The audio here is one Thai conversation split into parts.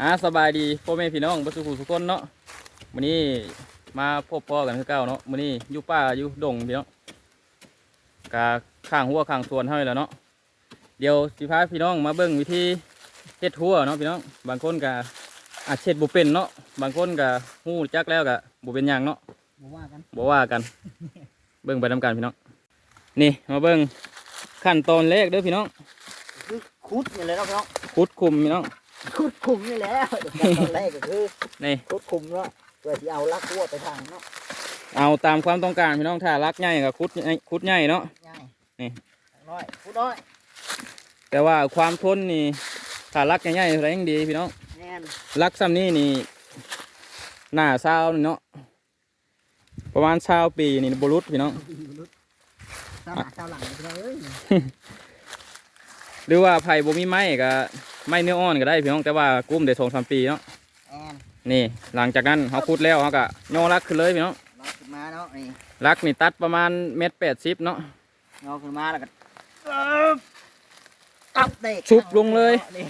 อ่าสบายดีพ่อแม่พี่น้องบ่สุขุทุกคนเนาะมื้อนี้มาพบพ่อกันคือเก่าเนาะมื้อนี้อยู่ป่าอยู่ดงพี่น้องกะข้างหัวข้างสวนเฮานี่แหล้วเนาะเดี๋ยวสิพาพี่น้องมาเบิ่งวิธีเฮ็ดหัวเนาะพี่น้องบางคนก็อาจเฮ็ดบ่เป็นเนาะบางคนก็ฮู้จักแล้วก็บ่เป็นหยังเนาะบ่ว่ากันบ่ว่ากัน เบิ่งไปนํกันพี่น้องนี่มาเบิ่งขั้นตอนแรกเด้อพี่น้องคือคุดนี่เลยเนาะพี่น้องขุดคุมพี่น้อง คุดคุมนี่แหละตอนแรกก็คือนี่คุดคุมเนาะเพื่อที่เอาลักวัวไปทางเนาะเอาตามความต้องการพี่น้องถ้ารักใหญ่ก็ขุดใหญ่ขุดใหญ่เนาะ ง่ายนี่ น้อยคุดน้อยแต่ว่าความทนนี่ถ้ารักใหญ่ๆอะไรยังดีพี่น้องแน่นรักซ้ำนี่นี่หน้าเศร้านี่เนาะประมาณเศร้าปีนี่บรุษพี่น้องสามหาเจ้าหลังพี่น้องเอ้ยหรือว่าไผ่บ่มีไม้ก็ ไม้เนื้ออ่อนก็ได้พี่น้องแต่ว่ากุ้มได้สองสามปีเนาะแอนนี่หลังจากนั้นเขาขุดแล้วเขาก็ย่อรักขึ้นเลยพี่น้องงอขึ้นมาเนาะนี่รักนี่ตัดประมาณเม็ดแปดสิบเนาะงอขึ้นมาแล้วก็เอิบตับเตะชุบลงเลยนี่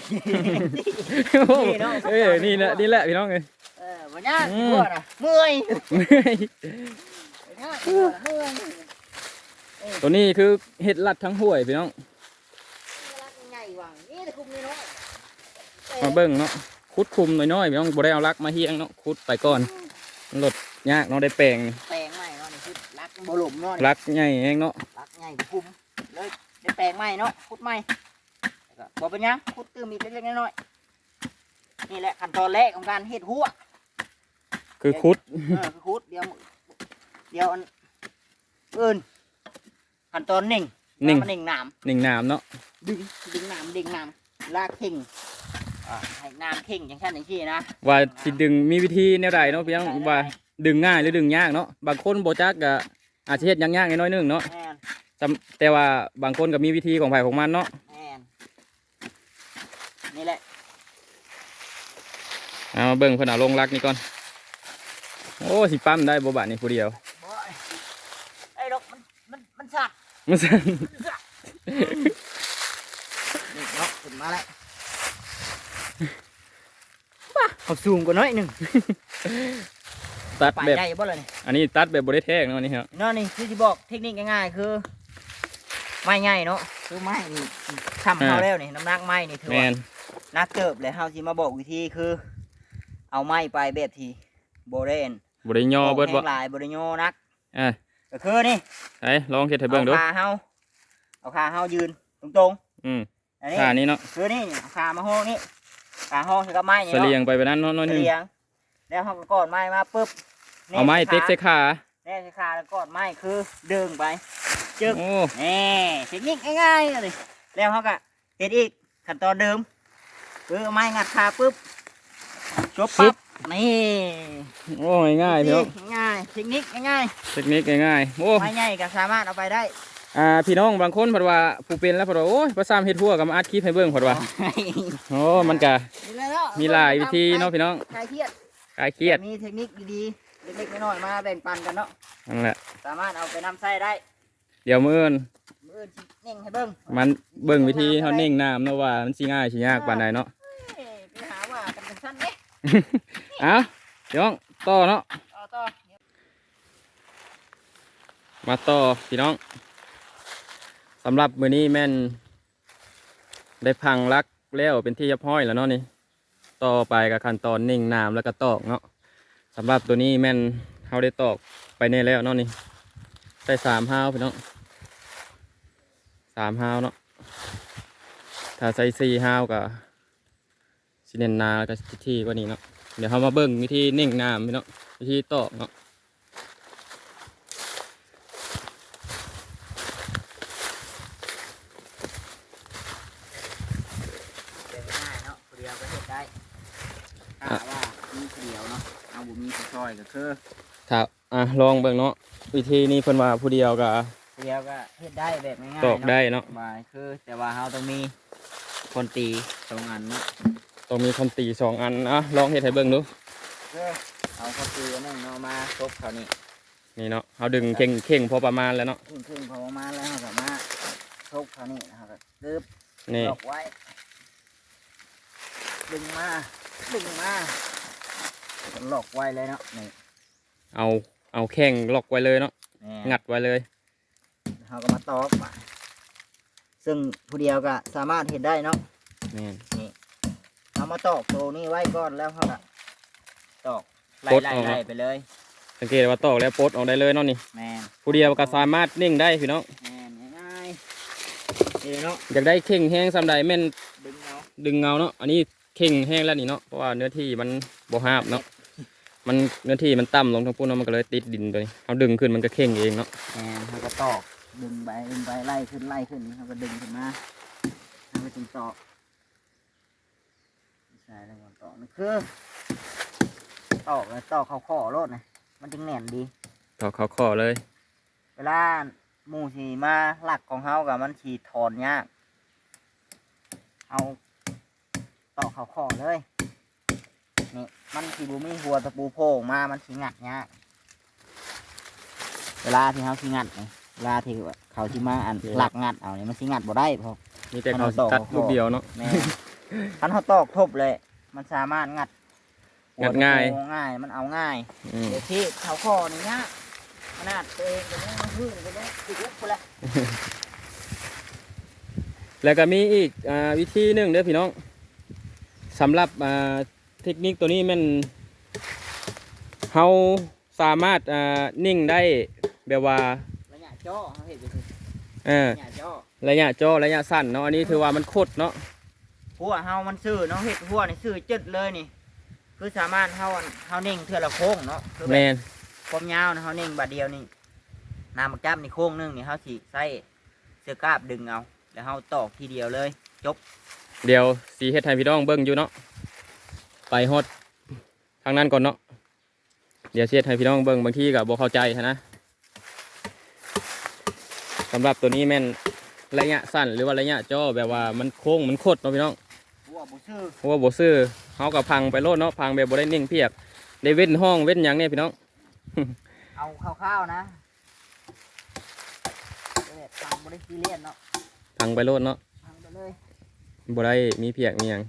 เนาะเอ้ยนี่แหละนี่แหละพี่น้องเอ้ยเออบ่ยากอืมวัวน่ะเมื่อยเมื่อยบ่ยากวัวน่ะเมื่อยตัวนี้คือเห็ดลัดทั้งห้วยพี่น้อง รักใหญ่หวังนี่แต่คุมนี่เนาะ มาเบิ่งเนาะขุดคุมน้อยๆพี่น้องบ่ได้เอารักมาเฮียงเนาะขุดไปก่อนมันลดยากเนาะได้แปลงนี่แปลงใหม่เนาะนี่คือรักบ่หลุมเนาะนี่รักใหญ่เองเนาะรักใหญ่คุมเลยได้แปลงใหม่เนาะขุดใหม่แล้วก็บ่เป็นหยังขุดตื้มอีกเล็กๆน้อยๆนี่แหละขั้นตอนแรกของการเฮ็ดหัวคือขุดเออคือขุดเดี๋ยวมื้อเดี๋ยวอันอื่นขั้นตอนหนึ่งหนึ่งมันหนึ่งน้หนึ่งน้ำเนาะำดึงดึงน้ำดึงน้ำลากเข่งอ่า ให้น้ำเข่งอย่างเช่นอย่างที่นะว่าสิดึงมีวิธีแนวใดเนาะพี่น้องว่าดึงง่ายหรือดึงยากเนาะบางคนบ่จักก็อาจจะเฮ็ดยากๆน้อยๆนึงเนาะแม่นแต่แต่ว่าบางคนก็มีวิธีของไผของมันเนาะแม่นนี่แหละเอามาเบิ่งเพิ่นเอาลงรักนี่ก่อนโอ้สิปั๊มได้บ่บาดนี่ผู้เดียวบอยไอ้ดอกมันมันมันสักมันสั่น นี่เนาะขึ้นมาแล้ว ว้าเอาซูมกว่าน้อยหนึ่งตัดป่าแบบใหญ่บ่เลยนี่อันนี้ตัดแบบบ่ได้แทงเนาะนี่ครับเนาะนี่คือจะบอกเทคนิคง่ายๆคือ ไม้ใหญ่เนาะคือไม้นี่ทำเขาแล้วนี่น้ำหนักไม้นี่ถือแมว่านนักเติบเลยเฮาสิมาบอกวิธีคือ เอาไม้ไปแบบที่โบเรนบ่ได้ย่อเบิดบ่แห้งหลายบริโยนักอะก็คือนี่ไหนลองเฮ็ดให้เบิ่งดูเอาขาเฮาเอาขาเฮายืนตรงอืมๆอันนี้ท่านี้เนาะคือนี่เอาขามาห้อง นี่ขาห้องใส่กับไม้นี่เสเนาะลียงไปแบบนั้นเนาะน้อยหนึงเสียง แล้วเขาก็กอดไม้มาปุ๊บนี่เอาไม้เต็กใส่ขาแน่ใส่ขาแล้วกอดไม้คือดึงไปจึ๊กโอ้นี่เทคนิคง่ายๆเลยแล้วเขาก็เฮ็ดอีกขั้นตอนเดิมคือเอาไม้งัดขาปุ๊บจบปั๊บนี่โอ้ง่ายๆพี่น้องง่ายเทคนิคง่ายเทคนิคง่ายๆโอ้ๆไม้ใหญ่ก็สามารถเอาไปได้ อ่าพี่น้องบางคนเพิ่นว่าผู้เป็นแล้วเพิ่นว่าโอ้ยประสามเฮ็ดหัวก็มาอัดคลิปให้เบิ่งเพิ่นว่าโอ้มันก็นี่แหละเนาะมีหลายวิธีเนาะพี่น้องคลายเครียดคลายเครียดมีเทคนิคดีๆเล็กๆน้อยๆมาแบ่งปันกันเนาะนั่นแหละสามารถเอาไปนำใช้ได้ เดี๋ยวมื้ออื่นมืออนสิเน่งให้เบิ่งมันเบิ่งวิธีเฮาเน่งน้ำเนาะว่ามันสิง่ายสิยากปานใดเนาะเอ้ยไปหาว่ากันเป็นสั้นเด้เอ้าพี่น้องต่อเนาะต่อต่อมาต่อพี่น้อง สำหรับมือนี้แม่น ได้พังรักแล้วเป็นที่เรียบร้อยแล้วเนาะนี่ ต่อไปกับขั้นตอนนิ่งน้ำแล้วก็ตอกเนาะสำหรับตัวนี้แม่นเขาได้ตอกไปในแล้วเนาะนี่ใส่สามห้าวพี่น้องสามห้าวเนาะถ้าใส่สี่ห้าวก็สิเนนนาแล้วก็ที่กว่านี้เนาะเดี๋ยวเขามาเบิ่งวิธีนิ่งน้ำพี่น้องวิธีตอกเนาะ เดินง่ายเนาะผู้เดียวก็เฮ็ดได้ ถ้าว่ามีผู้เดียวเนาะเอาบุมีผู้ช่วยก็คือถ้าอะลองเบิ่งเนาะวิธีนี้เพิ่นว่าผู้เดียวก็ผู้เดียวก็เฮ็ดได้แบบง่ายตๆอกได้เนาะบายคือแต่ว่าเราต้องมีคนตีสองอันเนาะต้องมีคนตีสองอันอะลองเฮ็ดให้เบิ่งดูคือเอาคนตีอันหนึงเนาะมาซบเขานี่นี่เนาะเขาดึงเข่งเข่งพอประมาณแล้วเนาะครึ่งครึ่งๆพอประมาณแล้วเราก็มาซบเขานี่นะครับก็ตึ๊บนี่ดอกไว้ดึงมา ดึงมาหลอกไว้เลยเนาะนี่เอาเอาแข้งล็อกไว้เลยเนาะแม่งัดไว้เลยเขาก็มาตอกมาซึ่งผู้เดียวก็สามารถเห็นได้เนาะแม่นเอามาตอกตัวนี้ไว้ก่อนแล้วเขาก็ตอกไล่กดไล่ออกไล่เนาะไปเลยสังเกตว่าตอกแล้วปลดออกได้เลยเนาะนี่แม่นผู้เดียวก็สามารถนิ่งได้พี่น้องแม่นง่ายๆนี่เนาะอยากได้เข่งแห้งสำใดแม่นดึงเอาดึงเงาเนาะอันนี้ เข่งแห้งแล้วนี่เนาะเพราะว่าเนื้อที่มันบ่หาบเนาะมันเนื้อที่มันต่ำลงทั้งปุ่นเนาะมันก็เลยติดดินตัวนี้เอาดึงขึ้นมันก็เข่งเองเนาะแม่นเขาก็ตอกดึงไปดึงไปไล่ขึ้นไล่ขึ้นเขาก็ดึงขึ้นมาเขาก็จึงตอกใช่แล้วก็ตอกนี่คือตอกเลยตอกเขาข้อรถนะมันจึงแน่นดีต่อเขาข้อเลย เวลาหมูสีมาหลักของเขากับมันฉีถอนยากเอา ตอกเขาข้อเลย นี่มันสีบูมีหัวตะปูโผล่ออกมา มันสีงัดยากเวลาที่เขาสีงัดนี่เวลาที่ว่าเขาที่มาอันหลักงัดเอาเนี่ยมันสีงัดบ่ได้เพราะมีแต่เขามันเอาต่อตัดเขาข้อลูกเดียวเนาะแม่คันเขาตอกทบเลย มันสามารถงัดหัวงัดง่ายตะปูง่าย มันเอาง่ายอืมเดี๋ยวที่เขาข้อนี่ยากขนาดตัวเองก็ยังมันพื้นก็ยังติดลุกไปแล้วแล้วก็มีอีกอ่าวิธีหนึ่งเด้อพี่น้อง สำหรับอ่าเทคนิคตัวนี้แมันเฮาสามารถอ่านิ่งได้แบบว่าระยะจ่อเขาเห็นไปสิเออระยะจ่อระยะจ่อระยะสั้นเนาะอันนี้ถือว่ามันโคตรเนาะหัวเฮามันซื่อเนาะเห็ดหัวนี่ซื่อจึดเลยนี่ คือสามารถเฮาอันเฮาเน่งเทื่อละโค้งเนาะคือแมแบบนความยาวนะเฮาเน่งบาดเดียวนี่น้ำมักจับนี่โค้งหนึงนี่เฮาสิใส่เสื้อกล้าบดึงเอา แล้วเฮาตอกทีเดียวเลย เดี๋ยวสีเฮ็ดให้พี่น้องเบิ่งอยู่เนาะไปฮอดทางนั้นก่อนเนาะเดี๋ยวสิเฮ็ดให้พี่น้องเบิ่งบางทีก็บ่เข้าใจหั้นนะสำหรับตัวนี้แม่นระยะสั้นหรือว่าระยะจ่อแบบว่ามันโค้งมันโคตรเนาะพี่น้องหัวบ่ซื่อเพราะว่าบ่ซื้อเฮาก็พังไปโลดเนาะพังแบบบ่ได้นิ่งเพียกได้เว้นห้องเว้นหยังเนี่ยพี่น้องเอาคร่าวๆนะเด็ดตังบ่ได้ซีเรียสเนาะพังไปโลดเนาะพังไปเลย บ่ได้มีเพียกมีหยัง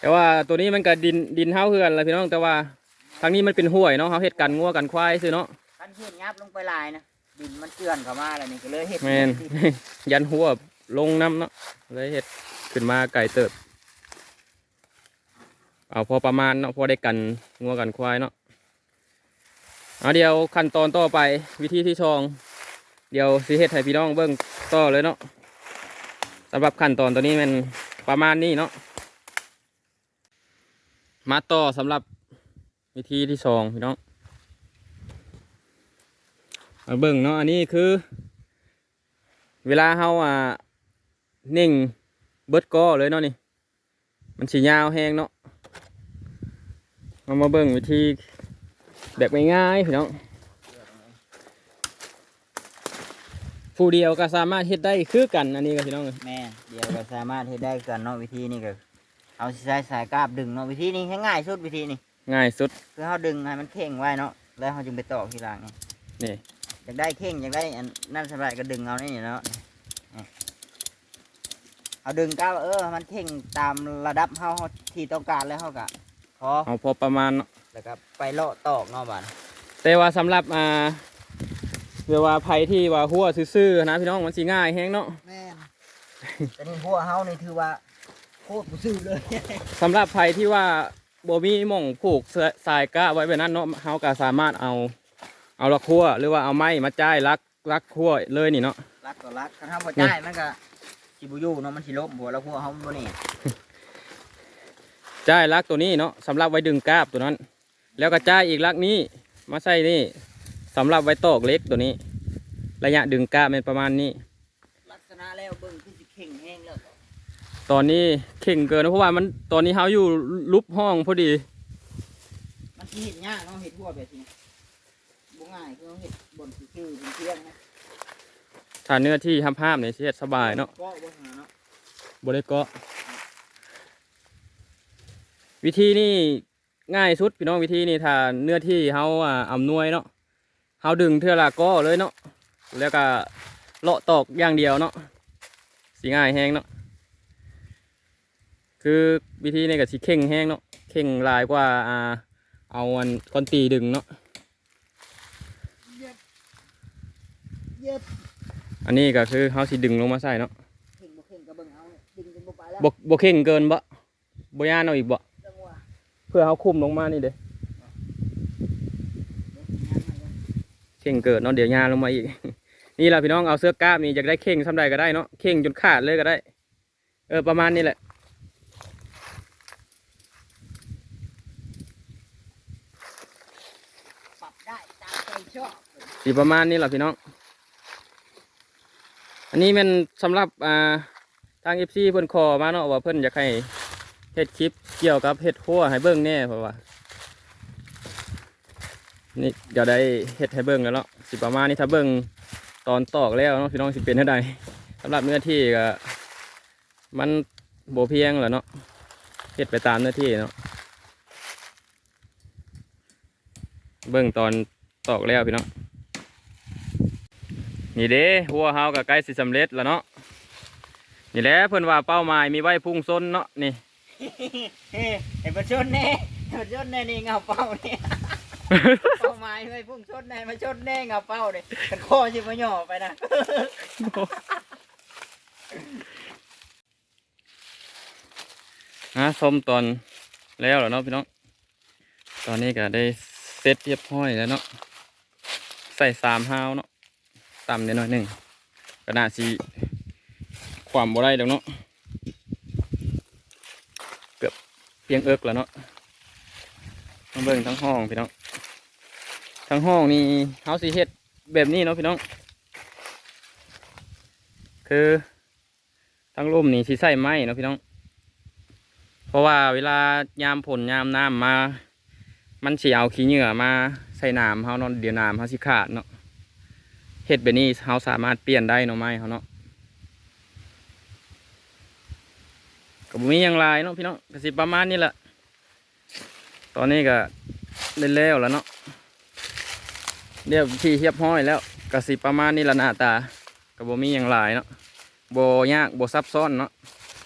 แต่ว่าตัวนี้มันก็ดินดินเฮาคือกันแหละพี่น้องแต่ว่าทางนี้มันเป็นห้วยเนาะเฮาเฮ็ดกันงัวกันควายซื่อเนาะคันเฮ็ดยับลงไปหลายนะดินมันเกลื่อนเข้ามาแล้วนี่ก็เลยเฮ็ดแม่นยันหัวลงน้ำเนาะเลยเฮ็ดขึ้นมาไก่เติบ เอาพอประมาณเนาะพอได้กันงัวกันควายเนาะเอาเดี๋ยวขั้นตอนต่อไปวิธีที่สอง เดี๋ยวสิเฮ็ดให้พี่น้องเบิ่งต่อเลยเนาะ สำหรับขั้นตอนตัวนี้มันประมาณนี้เนาะมาต่อสำหรับวิธีที่สองพี่น้องมาเบิ่งเนาะอันนี้คือ เวลาเฮาอ่าเน่งเบิดก้อเลยเนาะนี่ มันสียาวแห้งเนาะเอามาเบิ่งวิธีแบบง่ายๆพี่น้อง ผู้เดียวก็สามารถเฮ็ดได้คือกันอันนี้ก็พี่น้องเอ้ยแม่เดี๋ยวก็สามารถเฮ็ดได้กันเนาะวิธีนี้ก็เอาสิใช้สายกราบดึงเนาะวิธีนี้ง่ายๆสุดวิธีนี้ง่ายสุดคือเฮาดึงให้มันเข่งไว้เนาะแล้วเฮาจึงไปต่อทีหลังนี่นี่อยากได้เข่งอยากได้อันนั่นสบายก็ดึงเอานี่เนาะนี่เอาดึงก้าวเออมันเข่งตามระดับเฮาเฮาที่ต้องการแล้วเฮาก็พอเอาพอประมาณเนาะแล้วก็ไปเลาะตอกเนาะบัดแต่ว่าสำหรับอ่า เวลาไผที่ว่าหัวซื่อๆนะพี่น้องมันสิง่ายแห้งเนาะแม่นแต่นี่พวกเฮานี่ถือว่าโคตรบ่ซื่อเลยสำหรับไผที่ว่าบ่มีหม่องผูกสายกะไว้แบบนั้นเนาะเฮาก็สามารถเอาเอาละคั่วหรือว่าเอาไม้มาจ้ายรักรักคั่วเลยนี่เนาะรักก็รักคันเฮาบ่จ่ายมันก็สิบ่อยู่เนาะมันสิลบหัวแล้วพวกเฮาบ่นี่จ้ายรักตัวนี้เนาะสำหรับไว้ดึงกาบตัวนั้น แล้วก็จ้ายอีกรักนี้มาใส่นี่ สำหรับไว้ตอกเล็กตัวนี้ ระยะดึงกาบเป็นประมาณนี้ ลักษณะแล้วเบิ่งคือสิเข่งแห้งแล้วตอนนี้เข่งเกินนะเพราะว่ามันตอนนี้เฮาอยู่ลุบห้องพอดี มันสิเฮ็ดยากเนาะเฮ็ดหัวแบบนี้บ่ง่ายคือเฮ็ดบนซื่อๆเป็นเพียงนะถ้าเนื้อที่ห้ามห้ามเนี่ยสิเฮ็ดสบายเนาะก็บ่หาเนาะบริเกาะวิธีนี่ง่ายสุดพี่น้องวิธีนี่ถ้าเนื้อที่เฮาอ่าอำนวยเนาะ เฮาดึงเท่าละก็เลยเนาะแล้วก็เลาะตอกอย่างเดียวเนาะสีง่ายแห้งเนาะคือวิธีนี้ก็สิเข่งแห้งเนาะเข่งหลายกว่าอ่าเอาอันก้อนตีดึงเนาะเย็บเย็บอันนี้ก็คือเฮาสิดึงลงมาใส่เนาะเข่งบ่เข่งก็เบิ่งเอาเนี่ยดึงจนบ่ไปแล้วบ่บ่เข่งเกินบ่บ่ย่านเอาอีกบ่จังหวะเพื่อเฮาคุมลงมานี่เด้ เดี๋ยวงานใหม่ก่อน เข่งเกิดเนาะเดี๋ยวยาลงมาอีก นี่ล่ะพี่น้องเอาเสื้อกล้ามนี่อยากได้เข่งซำใดก็ได้เนาะเข่งจนขาดเลยก็ได้ เออประมาณนี้แหละปรับได้ตามใจชอบสิประมาณนี้แหละพี่น้อง อันนี้มันสำหรับอ่าทางเอฟซีเพิ่นขอมาเนาะว่าเพิ่นอยากให้เฮ็ดคลิปเกี่ยวกับเฮ็ดครัวให้เบิ่งแน่เพราะว่า นี่เดี๋ยวได้เฮ็ดให้เบิ่งแล้วเนาะสิประมาณนี้ถ้าเบิ่งตอนตอกแล้วเนาะพี่น้องสิเป็นเท่าใดสำหรับเนื้อที่ก็มันโบเพียงแหละเนาะเฮ็ดไปตามเนื้อที่เนาะเบิ่งตอนตอกแล้วพี่น้องนี่เด้หัวเฮาก็ใกล้สิสำเร็จแล้วเนาะนี่แหละเพิ่อนว่าเป้าหมายมีไว้พุ่งซนเนาะนี่เฮ้ยเห็นมาชนแน่เห็นมาชนแน่นี่เงาเป้าเนี่ย เป้าหมายไม่พุ่งชนแน่มาชนแน่เงาเป้าเลยกันคอชิมาย่อไปนะฮะส้มตอนแล้วแล้วเนาะพี่น้อง ตอนนี้ก็ได้เซตเรียบร้อยแล้วเนาะ ใส่สามฮาวเนาะต่ำนิดหน่อยหนึ่งกระดาษสีความบ่ได้ดอกเนาะ เกือบเพียงเอิกแล้วเนาะต้องเบิ่งทั้งห้องพี่น้อง ทั้งห้องนี่เฮาสีเฮ็ดแบบนี้เนาะพี่น้อง คือทั้งร่มนี่สีใส่ไม้เนาะพี่น้อง เพราะว่าเวลายามผลยามน้ำมา มันสิเอาขี้เหงื่อมาใส่น้ำเฮาเนาะเดี๋ยวน้ำเฮาสิขาดเนาะเฮ็ดแบบนี้เฮาสามารถเปลี่ยนได้เนาะไม้เฮาเนาะก็บ่มีหยังหลายเนาะพี่น้องก็สิประมาณนี้แหละตอนนี้ก็เล่นแล้วแล้วเนาะ เรียบที่เรียบห้อยแล้วก็สิประมาณนี้ละหน้าตาก็บ่มีหยังหลายเนาะโบยากโบซับซ้อนเนาะ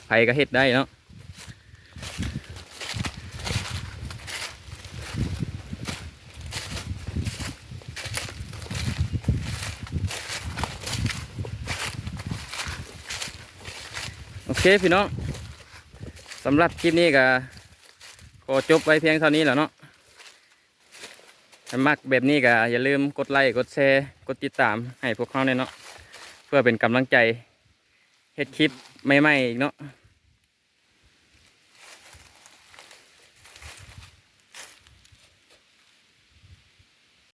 ไผก็เฮ็ดได้เนาะโอเคพี่น้องสำหรับคลิปนี้ก็ขอจบไว้เพียงเท่านี้แหล้วเนาะ มักแบบนี้ก็อย่าลืมกดไลค์กดแชร์กดติดตามให้พวกเขาเนาะเพื่อเป็นกำลังใจเฮ็ดคลิปใหม่ๆอีกเนาะ